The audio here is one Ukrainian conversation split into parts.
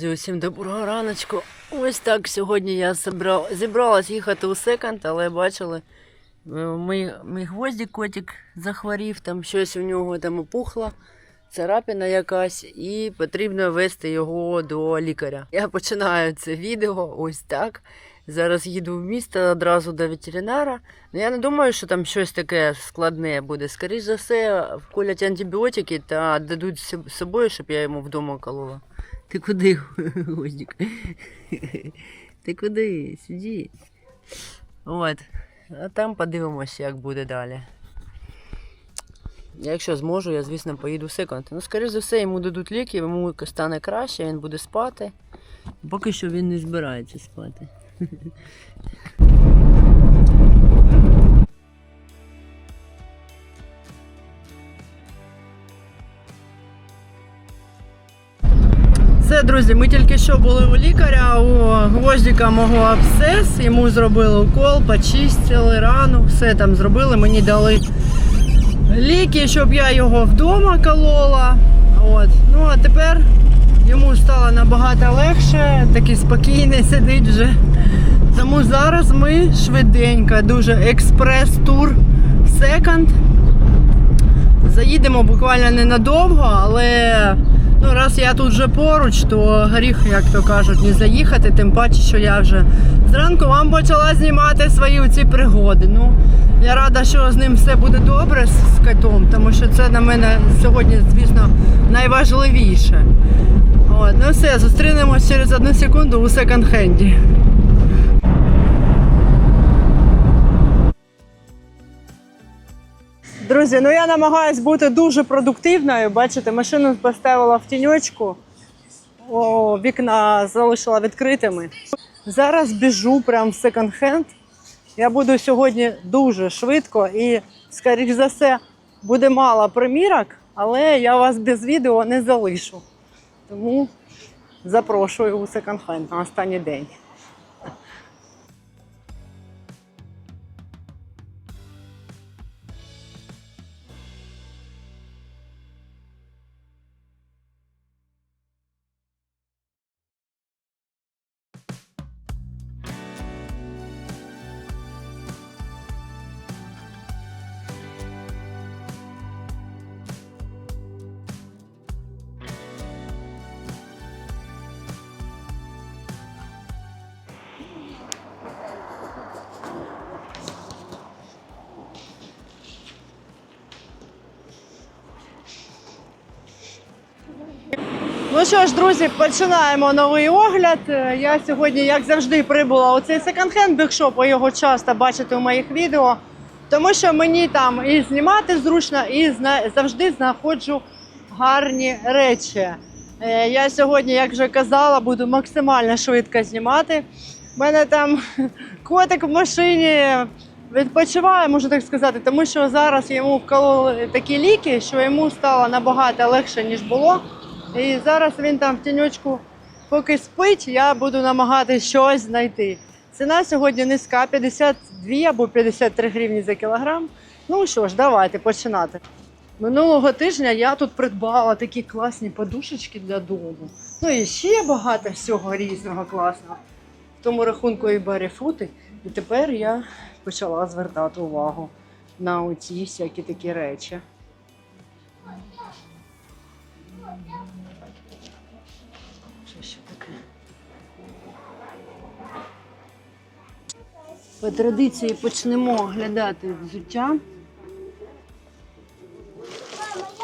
Друзі, усім доброго раночку. Ось так сьогодні я зібрала, зібралась їхати у секонд, але бачили, е, мій, мій гвоздик котик захворів, там щось у нього там опухло, царапина якась, і потрібно вести його до лікаря. Я починаю це відео ось так. Зараз їду в місто одразу до ветеринара. Ну, я не думаю, що там щось таке складне буде. Скоріше за все, вколять антибіотики та дадуть з собою, щоб я йому вдома колола. Ти куди, Гвоздик? Ти куди? Сиди. От. А там подивимося, як буде далі. Якщо зможу, я, звісно, поїду в секонд. Ну, скоріше за все, йому дадуть ліки, йому стане краще, він буде спати. Поки що він не збирається спати. Все, друзі, ми тільки що були у лікаря, у гвоздика мого абсцес, йому зробили укол, почистили рану, все там зробили, мені дали ліки, щоб я його вдома колола. От. Ну а тепер йому стало набагато легше, такий спокійний сидить вже. Тому зараз ми швиденько, дуже експрес-тур секонд. Заїдемо буквально ненадовго, але ну, раз я тут вже поруч, то гріх, як то кажуть, не заїхати, тим паче, що я вже зранку вам почала знімати свої ці пригоди. Ну, я рада, що з ним все буде добре з котом, тому що це на мене сьогодні, звісно, найважливіше. От, ну все, зустрінемось через одну секунду у секонд-хенді. Друзі, ну я намагаюсь бути дуже продуктивною. Бачите, машину поставила в тіньочку, о, вікна залишила відкритими. Зараз біжу прямо в секонд-хенд. Я буду сьогодні дуже швидко і, скоріш за все, буде мало примірок, але я вас без відео не залишу. Тому запрошую у секонд-хенд на останній день. Ну що ж, друзі, починаємо новий огляд. Е, Я сьогодні, як завжди, прибула у цей секонд-хенд бікшоп, його часто бачите у моїх відео, тому що мені там і знімати зручно, і завжди знаходжу гарні речі. Е, Я сьогодні, як вже казала, буду максимально швидко знімати. У мене там котик в машині відпочиває, можу так сказати, тому що зараз йому вкололи такі ліки, що йому стало набагато легше, ніж було. І зараз він там в тіньочку, поки спить, я буду намагатися щось знайти. Ціна сьогодні низька 52 або 53 гривні за кілограм. Ну що ж, давайте починати. Минулого тижня я тут придбала такі класні подушечки для дому. Ну і ще багато всього різного класного. В тому рахунку і баріфути. І тепер я почала звертати увагу на оці всякі такі речі. По традиції почнемо оглядати взуття.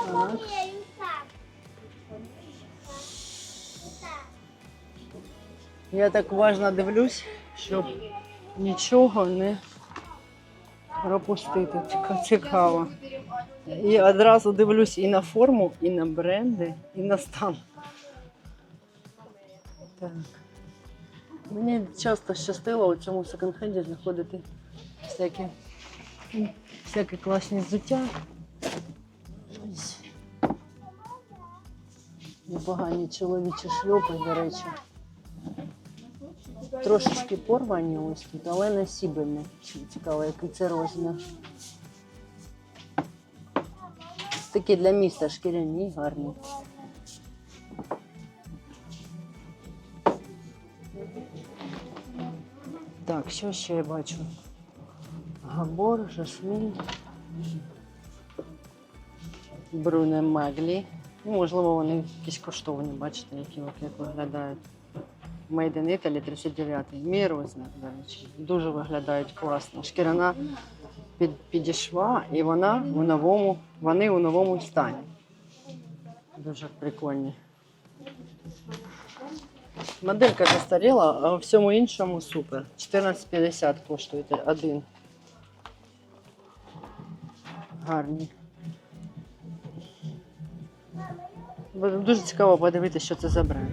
Так. Я так уважно дивлюсь, щоб нічого не пропустити. Цікаво. І одразу дивлюсь і на форму, і на бренди, і на стан. Так. Мені часто щастило у цьому секонд-хенді знаходити всякі, всякі класні взуття. Непогані чоловічі шльопи, до речі. Трошечки порвані ось тут, але не сібельні. Цікаво, який це розмір. Такі для міста шкіряні, гарні. Так, що ще я бачу? Габор, жасмін. Бруне Маглі. Ну, можливо, вони якісь коштовні, бачите, які як виглядають. Made in Italy 39-й. Мій розмір, до речі. Дуже виглядають класно. Шкіряна під, підійшла, і вона у новому, вони у новому стані. Дуже прикольні. Моделька застаріла, а у всьому іншому супер. 14,50 коштує один. Гарні. Буде Дуже цікаво подивитися, що це за бренд.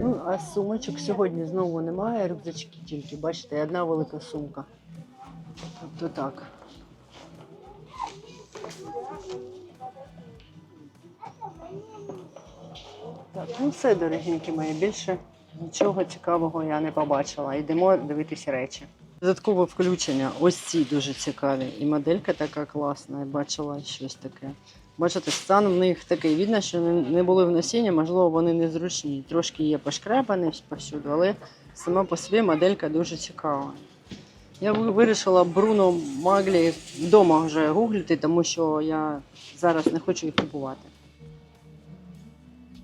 Ну, а сумочок сьогодні знову немає, рюкзачки тільки, бачите, одна велика сумка. Тобто так. Так, ну все, дорогенькі мої, більше нічого цікавого я не побачила. Йдемо дивитися речі. Додаткове включення. Ось ці дуже цікаві. І моделька така класна. Я бачила щось таке. Бачите, стан в них такий. Видно, що не були в носінні, можливо, вони незручні. Трошки є пошкребані повсюду, але сама по собі моделька дуже цікава. Я вирішила Бруно Маглі вдома вже гуглити, тому що я зараз не хочу їх купувати.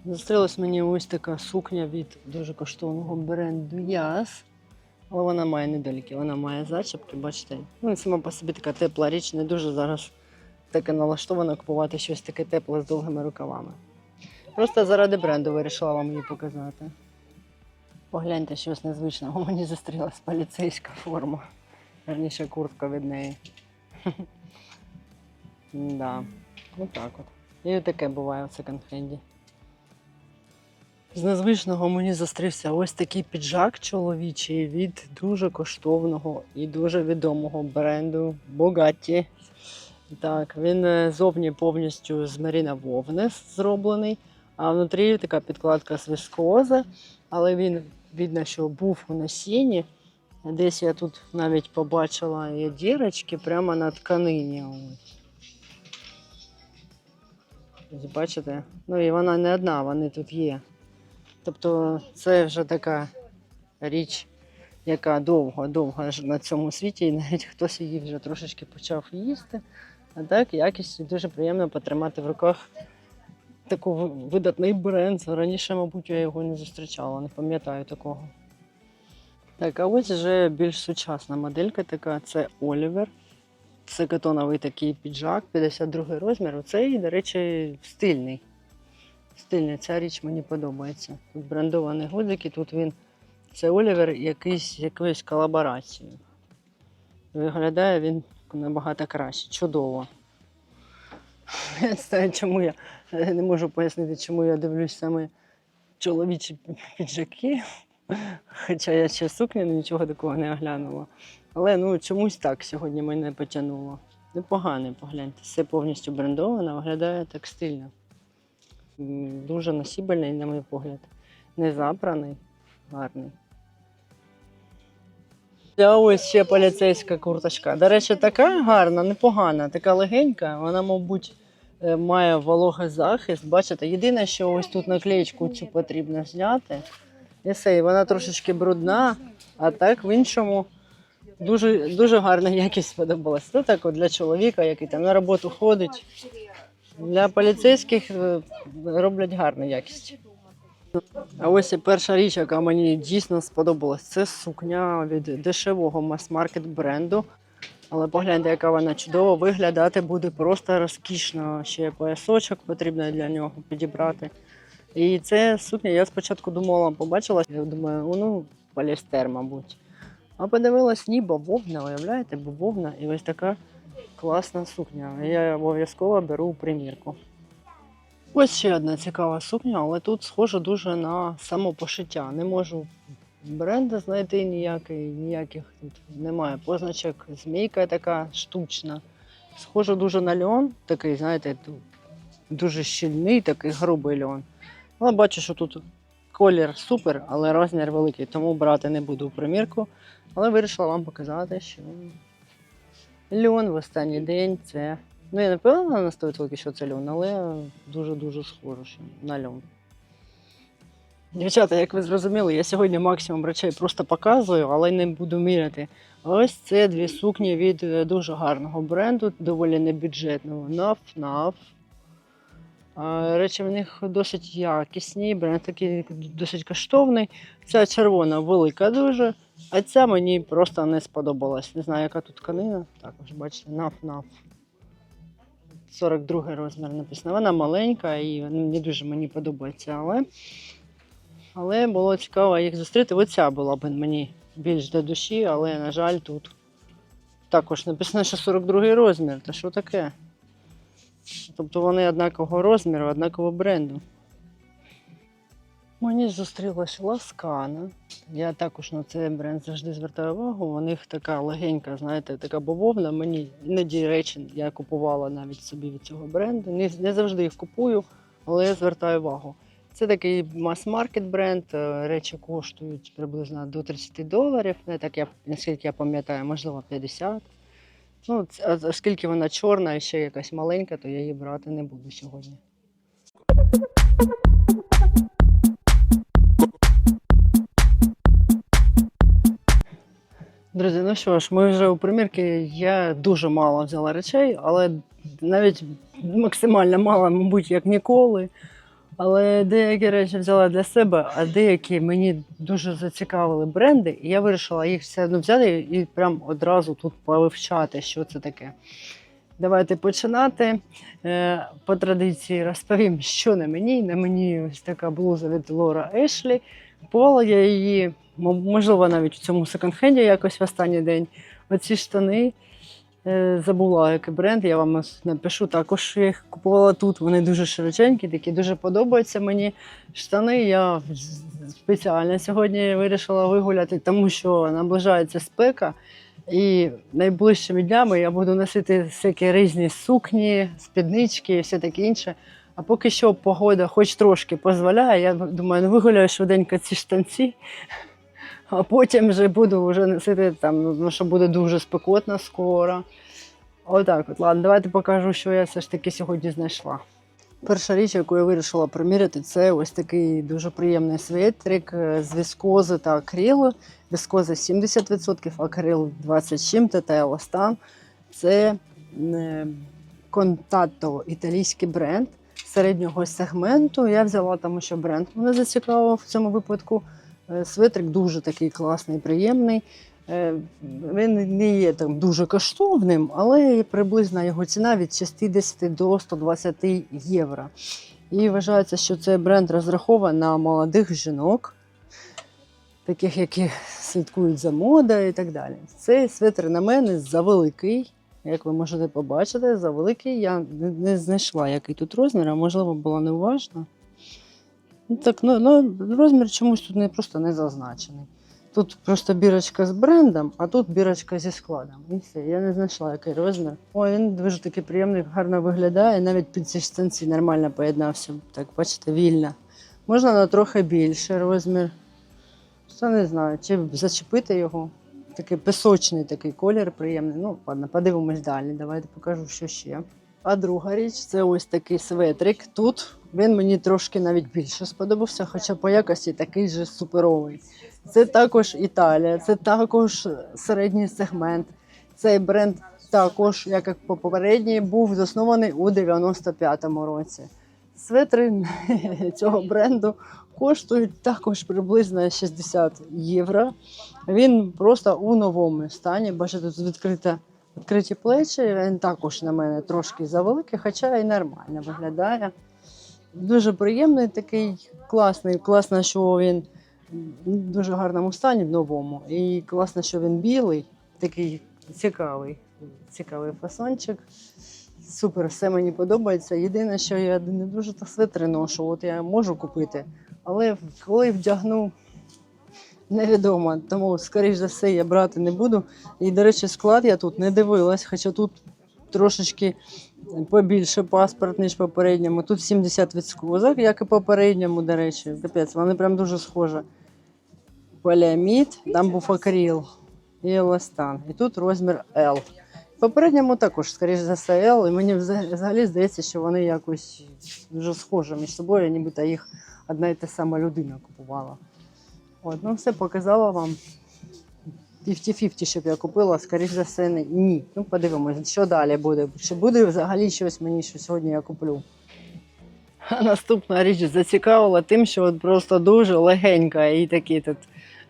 Зустрілась мені ось така сукня від дуже коштовного бренду Яс. Але вона має недоліки, вона має зачіпки, бачите. Ну, сама по собі така тепла річ, не дуже зараз таке налаштовано купувати щось таке тепле з довгими рукавами. Просто заради бренду вирішила вам її показати. Погляньте, щось незвичного. Мені зустрілась поліцейська форма. Верніше куртка від неї. Да. Отак от. І таке буває в секонд-хенді. З незвичного мені зустрівся ось такий піджак чоловічий від дуже коштовного і дуже відомого бренду Bugatti. Так, він е, зовні повністю з меріна вовни зроблений, а внутрі така підкладка з віскози, але він видно, що був у насінні. Десь я тут навіть побачила є дірочки прямо на тканині. Ось. Бачите? Ну і вона не одна, вони тут є. Тобто це вже така річ, яка довго-довго на цьому світі, і навіть хтось її вже трошечки почав їсти. А так, якість дуже приємно потримати в руках таку видатний бренд. Раніше, мабуть, я його не зустрічала, не пам'ятаю такого. Так, а ось вже більш сучасна моделька така це Олівер. Це катоновий такий піджак, 52 розмір. Оцей, до речі, стильний. Стильний, ця річ мені подобається. Тут брендовані гудзики, тут він. Це Олівер якийсь, якоюсь колаборацією. Виглядає він набагато краще, чудово. Я знаю, чому я не можу пояснити, чому я дивлюсь саме чоловічі піджаки. Хоча я ще сукня нічого такого не оглянула. Але ну чомусь так сьогодні мене потягнуло. Непогане, погляньте. Все повністю брендовано, виглядає так стильно. Дуже носібельний, на мій погляд. Не запраний, гарний. А ось ще поліцейська курточка. До речі, така гарна, непогана, така легенька. Вона, мабуть, е, має вологий захист. Бачите, єдине, що ось тут наклеєчку цю потрібно зняти. Все, вона трошечки брудна, а так в іншому дуже, дуже гарна якість сподобалась. Це так от для чоловіка, який там на роботу ходить. Для поліцейських е, роблять гарну якість. А ось і перша річ, яка мені дійсно сподобалась, це сукня від дешевого мас-маркет бренду. Але погляньте, яка вона чудово виглядати буде просто розкішно. Ще поясочок потрібно для нього підібрати. І це сукня, я спочатку думала, побачила, я думаю, ну, поліестер, мабуть. А подивилась, ні, бавовна, уявляєте, бавовна і ось така класна сукня. Я обов'язково беру примірку. Ось ще одна цікава сукня, але тут схоже дуже на самопошиття. Не можу бренду знайти ніякий, ніяких тут немає позначок. Змійка така штучна. Схоже дуже на льон, такий, знаєте, дуже щільний, такий грубий льон. Але бачу, що тут колір супер, але розмір великий, тому брати не буду в примірку. Але вирішила вам показати, що льон в останній день це Ну, я не впевнена на 100% що це льон, але дуже-дуже схоже що на льон. Дівчата, як ви зрозуміли, я сьогодні максимум речей просто показую, але не буду міряти. Ось це дві сукні від е, дуже гарного бренду, доволі небюджетного. Наф Наф. Речі в них досить якісні, бренд такий досить коштовний. Ця червона велика дуже, а ця мені просто не сподобалась. Не знаю, яка тут тканина. Також бачите, наф наф. 42 розмір написано. Вона маленька і не дуже мені подобається, але, але було цікаво їх зустріти. Оця була б мені більш до душі, але, на жаль, тут також написано, що 42 розмір. Та що таке? Тобто вони однакового розміру, однакового бренду. Мені зустрілась Ласкана. Я також на цей бренд завжди звертаю увагу. У них така легенька, знаєте, така бавовна. Мені іноді речі я купувала навіть собі від цього бренду. Не, не завжди їх купую, але я звертаю увагу. Це такий мас-маркет бренд. е, Речі коштують приблизно до 30 доларів. Не так я наскільки я пам'ятаю, можливо, 50. Ну, оскільки вона чорна і ще якась маленька, то я її брати не буду сьогодні. Друзі, ну що ж, ми вже у примірки. Я дуже мало взяла речей, але навіть максимально мало, мабуть, як ніколи. Але деякі речі взяла для себе, а деякі мені дуже зацікавили бренди, і я вирішила їх все одно взяти і прям одразу тут повивчати, що це таке. Давайте починати. Е, По традиції розповім, що на мені. На мені ось така блуза від Лора Ешлі. Пола я її, можливо, навіть у цьому секонд-хенді якось в останній день. Оці штани. Е, Забула, який бренд, я вам напишу. Також я їх купувала тут. Вони дуже широченькі, такі дуже подобаються мені. Штани я спеціально сьогодні вирішила вигуляти, тому що наближається спека. І найближчими днями я буду носити всякі різні сукні, спіднички і все таке інше. А поки що погода хоч трошки дозволяє, я думаю, ну вигуляю швиденько ці штанці, а потім вже буду вже носити там, ну що буде дуже спекотно скоро. Отак, от ладно, давайте покажу, що я все ж таки сьогодні знайшла. Перша річ, яку я вирішила приміряти, це ось такий дуже приємний светрик е, з віскози та акрилу. Віскоза 70%, акрил 20 чим-то та еластан. Це е, контато італійський бренд середнього сегменту. Я взяла, тому що бренд мене зацікавив в цьому випадку. Е, Светрик дуже такий класний, приємний. Е, Він не є там дуже коштовним, але приблизна його ціна від 60 до 120 євро. І вважається, що цей бренд розрахований на молодих жінок, таких, які слідкують за модою і так далі. Цей свитер на мене завеликий. Як ви можете побачити, завеликий. Я не- знайшла, який тут розмір, а можливо, була неуважна. Так, ну, ну, розмір чомусь тут не просто не зазначений. Тут просто бірочка з брендом, а тут бірочка зі складом. І все, я не знайшла, який розмір. Ой, він дуже такий приємний, гарно виглядає. Навіть під ці штанці нормально поєднався. Так, бачите, вільно. Можна на трохи більший розмір. Що не знаю, чи зачепити його. Такий пісочний такий колір приємний. Ну, ладно, подивимось далі. Давайте покажу, що ще. А друга річ це ось такий светрик. Тут він мені трошки навіть більше сподобався, хоча по якості такий же суперовий. Це також Італія, це також середній сегмент. Цей бренд також, як і попередній, був заснований у 95-му році. Светри цього бренду коштують також приблизно 60 євро. Він просто у новому стані. Бачите, тут відкрита, відкриті плечі. Він також на мене трошки завеликий, хоча і нормально виглядає. Дуже приємний такий, класний. Класно, що він в дуже гарному стані в новому. І класно, що він білий, такий цікавий, цікавий фасончик. Супер, все мені подобається. Єдине, що я не дуже та свитри ношу, от я можу купити, але коли вдягну, невідомо. Тому, скоріш за все, я брати не буду. І, до речі, склад я тут не дивилась, хоча тут трошечки побільше паспорт, ніж попередньому. Тут 70 відскозок, як і попередньому, до речі. Капець, вони прям дуже схожі. Поліамід, там був акрил і еластан. І тут розмір L. попередньому також, скоріш за все, L, і мені взагалі здається, що вони якось дуже схожі між собою, нібито їх одна і та сама людина купувала. От, ну все показала вам. 50-50, щоб я купила, скоріш за все, ні. Ну, подивимось, що далі буде. Чи буде взагалі щось мені, що сьогодні я куплю. А наступна річ зацікавила тим, що от просто дуже легенька і такі тут.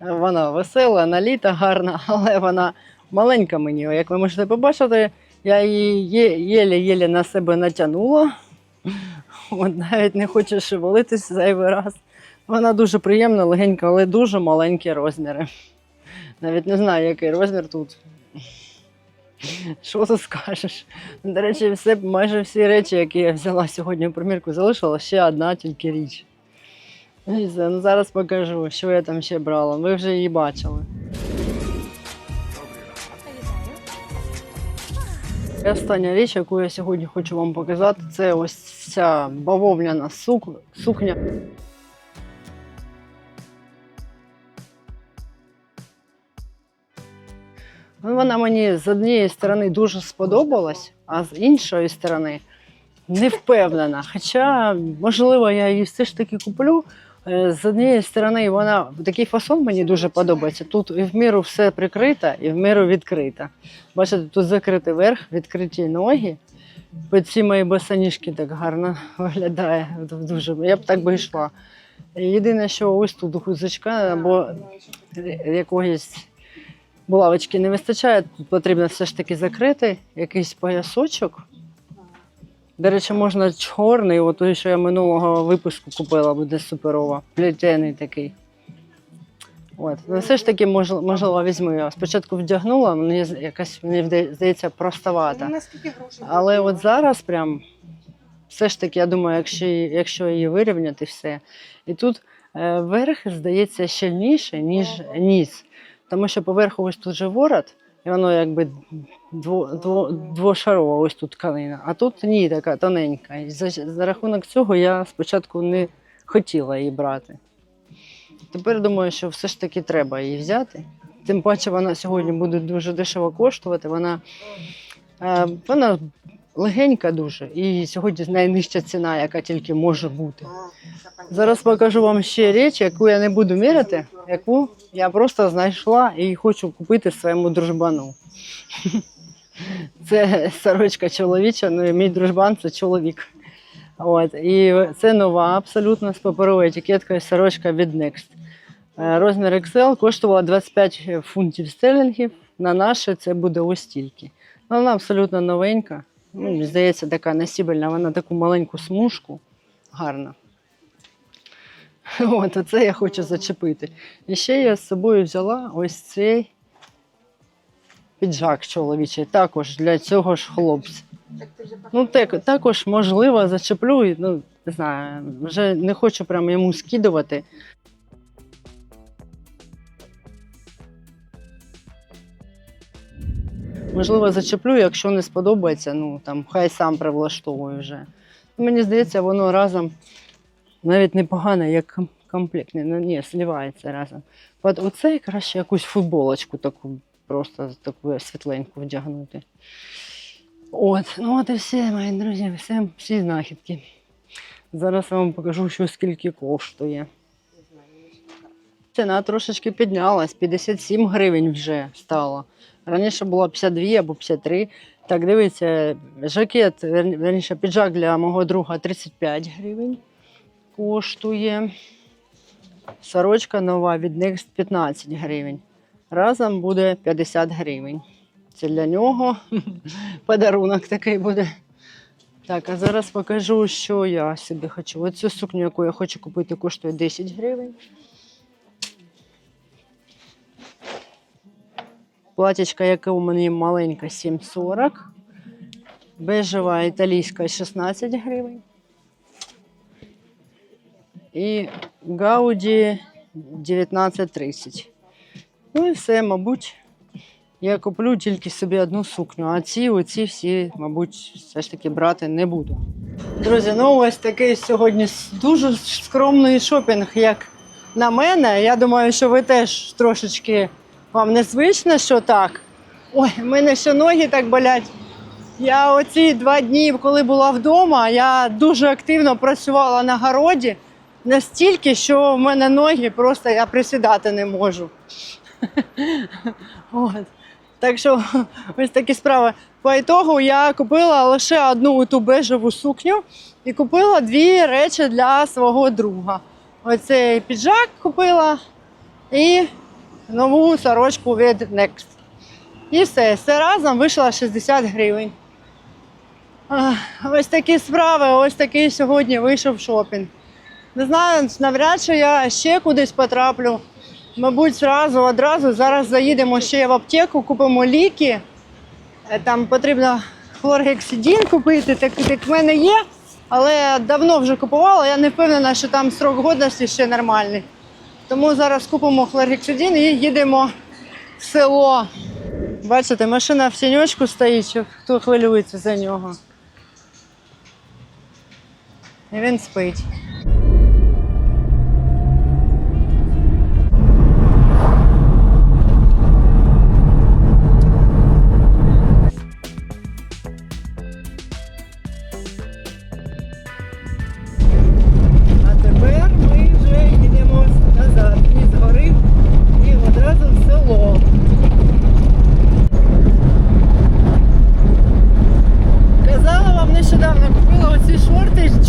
е, Вона весела, наліта, гарна, але вона маленька мені. Як ви можете побачити, я її є- єле-єле на себе натягнула. От навіть не хочу шевелитись зайвий раз. Вона дуже приємна, легенька, але дуже маленькі розміри. Навіть не знаю, який розмір тут. Що ти скажеш? До речі, все, майже всі речі, які я взяла сьогодні в примірку, залишила ще одна тільки річ. Ну, зараз покажу, що я там ще брала. Ви вже її бачили. І остання річ, яку я сьогодні хочу вам показати, це ось ця бавовняна сук- сукня. Ну, Вона мені з однієї сторони дуже сподобалась, а з іншої сторони не впевнена. Хоча, можливо, я її все ж таки куплю. Е, З однієї сторони, вона такий фасон мені дуже подобається. Тут і в міру все прикрито, і в міру відкрито. Бачите, тут закритий верх, відкриті ноги. Під ці мої босоніжки так гарно виглядає. Дуже. Я б так би йшла. Єдине, що ось тут гузочка або якогось булавочки не вистачає, тут потрібно все ж таки закрити якийсь поясочок. До речі, можна чорний, от той, що я минулого випуску купила, буде суперова. Плетений такий. От. Ну, все ж таки, можливо, можливо, візьму його. Спочатку вдягнула, мені якась, мені здається, простовата. Але от зараз прям все ж таки, я думаю, якщо, якщо її вирівняти все. І тут е, верх здається щільніше, ніж низ. Тому що поверху ось тут же ворот, і воно якби дво, дво, двошарова, ось тут тканина. А тут ні, така тоненька. І за, за рахунок цього я спочатку не хотіла її брати. Тепер думаю, що все ж таки треба її взяти. Тим паче вона сьогодні буде дуже дешево коштувати. Вона, е, вона легенька дуже. І сьогодні найнижча ціна, яка тільки може бути. Зараз покажу вам ще річ, яку я не буду міряти, яку я просто знайшла і хочу купити своєму дружбану. Це сорочка чоловіча, ну і мій дружбан це чоловік. От, і це нова, абсолютно з паперовою етикеткою сорочка від Next. Е, Розмір XL коштувала 25 фунтів стерлінгів. На наше це буде ось стільки. Ну, Вона абсолютно новенька. Ну, здається, така носібельна, вона таку маленьку смужку. Гарна. От, оце я хочу зачепити. І ще я з собою взяла ось цей піджак чоловічий, також для цього ж хлопця. Ну, так, також, можливо, зачеплю, ну, не знаю, вже не хочу прямо йому скидувати. Можливо, зачеплю, якщо не сподобається, ну там хай сам привлаштовує вже. Мені здається, воно разом навіть непогано, як ком- комплект. Не, ні, зливається разом. От оце краще якусь футболочку таку, просто таку світленьку вдягнути. От, ну от і все, мої друзі, все, всі знахідки. Зараз я вам покажу, що скільки коштує. Ціна трошечки піднялась, 57 гривень вже стало. Раніше було 52 або 53. Так, дивіться, жакет, верніше, піджак для мого друга 35 гривень коштує. Сорочка нова від Next 15 гривень. Разом буде 50 гривень. Це для нього подарунок такий буде. Так, а зараз покажу, що я собі хочу. Оцю сукню, яку я хочу купити, коштує 10 гривень. Платічка, яке у мене маленька, 7,40. Бежева італійська 16 гривень. І Гауді 19,30. Ну і все, мабуть. Я куплю тільки собі одну сукню, а ці оці всі, мабуть, все ж таки брати не буду. Друзі, ну ось такий сьогодні дуже скромний шопінг, як на мене. Я думаю, що ви теж трошечки вам незвично, що так. Ой, в мене ще ноги так болять. Я оці два дні, коли була вдома, я дуже активно працювала на городі настільки, що в мене ноги просто я присідати не можу. От. Так що ось такі справи. По ітогу я купила лише одну ту бежеву сукню і купила дві речі для свого друга. Оцей піджак купила і нову сорочку від Next. І все, все разом вийшло 60 гривень. Ось такі справи, ось такий сьогодні вийшов шопінг. Не знаю, навряд чи я ще кудись потраплю. Мабуть, зразу одразу зараз заїдемо ще в аптеку, купимо ліки. Е, Там потрібно хлоргексидін купити, так як в мене є, але давно вже купувала. Я не впевнена, що там срок годності ще нормальний. Тому зараз купимо хлоргексидин і їдемо в село. Бачите, машина в тіньочку стоїть, хто хвилюється за нього. І він спить.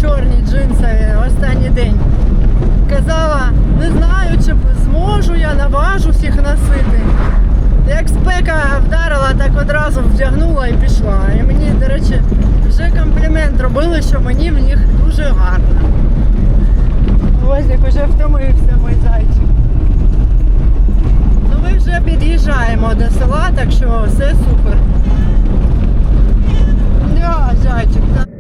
Чорні джинсові останній день. Казала, не знаю, чи зможу я наважусь їх носити. Як спека вдарила, так одразу вдягнула і пішла. І мені, до речі, вже комплімент робили, що мені в них дуже гарно. Возик уже втомився, мій зайчик. Ну ми вже під'їжджаємо до села, так що все супер. Да, зайчик.